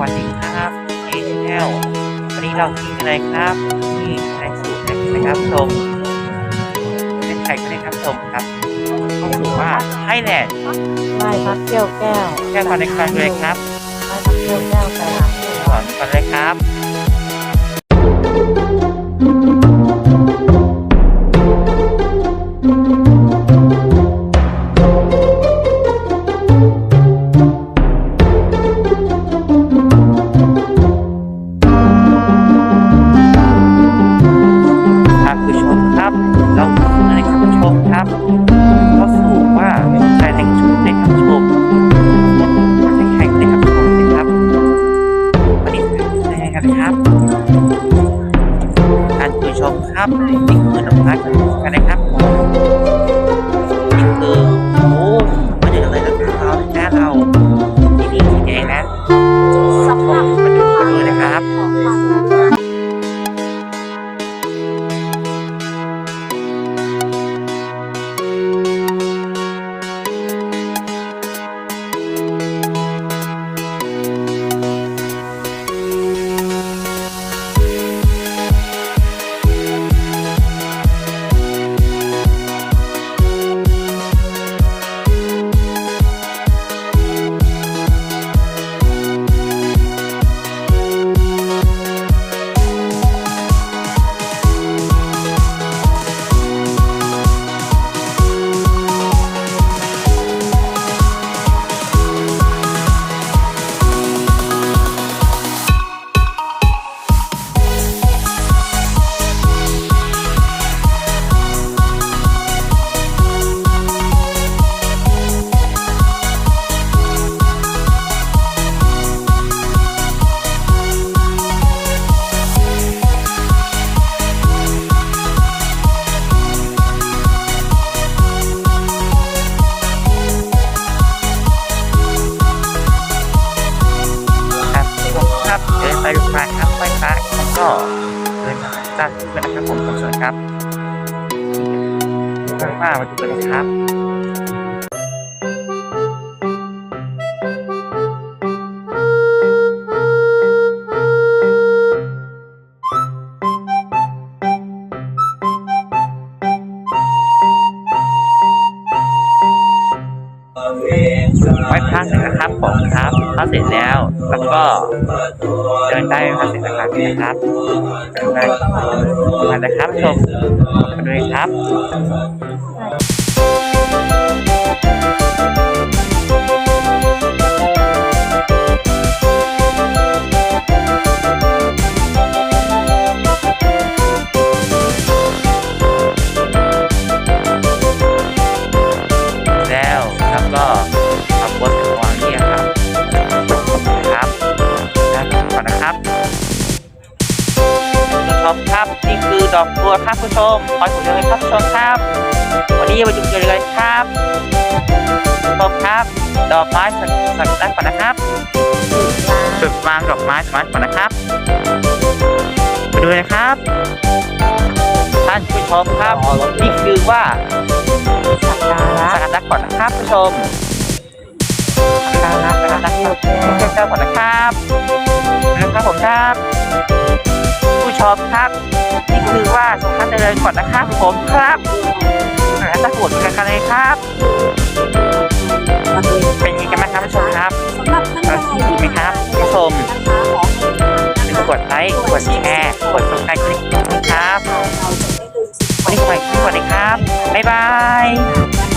วัสดีครับเอเอลวันนี้เรากินอะไรครับนี่ในสูตรนะครับชมเป็นไข่ก็ได้ครับชมครับเขาบอกว่าไทยแลนด์ไม้พักเกี้ยวแก้วแค่ก่อนในครั้งเลยครับไม้พักเกี้ยวแก้วไปหลังเลยก่อนก่อนเลยครับครับ เป็นยังไงกันครับท่านผู้ชมครับนี่คือน้องพักกันนะครับ ไปดูไปครับไปไปแล้วก็เดินมาจากที่กันนะครับผมขอเชิญครับข้างหน้ามาดูกันนะครับ ไว้พักนะครับผมครับพักเสร็จแล้วแล้วก็เดินได้พักเสร็จนะครับนะครับเดินได้มาเลยครับชมมาเลยครับ ผู้ชมครับ นี่คือดอกบัวครับผู้ชมคอยผมเลยครับผู้ชมครับ วันนี้มาดูกันเลยครับผู้ชมครับ ดอกไม้สักสักด้านก่อนนะครับจุดวางดอกไม้สมาร์ทก่อนนะครับมาดูเลยนะครับ ท่านผู้ชมครับนี่คือว่าสักการะสักดาก่อนนะครับผู้ชมสักแรกการะเกี้ยวแก้วเจ้าก่อนนะครับนะครับผมครับ ผู้ชมครับนี่คือว่าสงครามเจริญก่อนนะครับผมครับแล้วตะกรวดกันกันเลยครับมันเป็นเป็นยังไงกันบ้างครับผู้ชมครับสำหรับท่านใดดีไหมครับผู้ชมนะคะขอให้กดไลค์กดแชร์กดซับสไครต์คลิกครับเราจะไม่ลืมวันนี้ไปสวัสดีครับบ๊ายบาย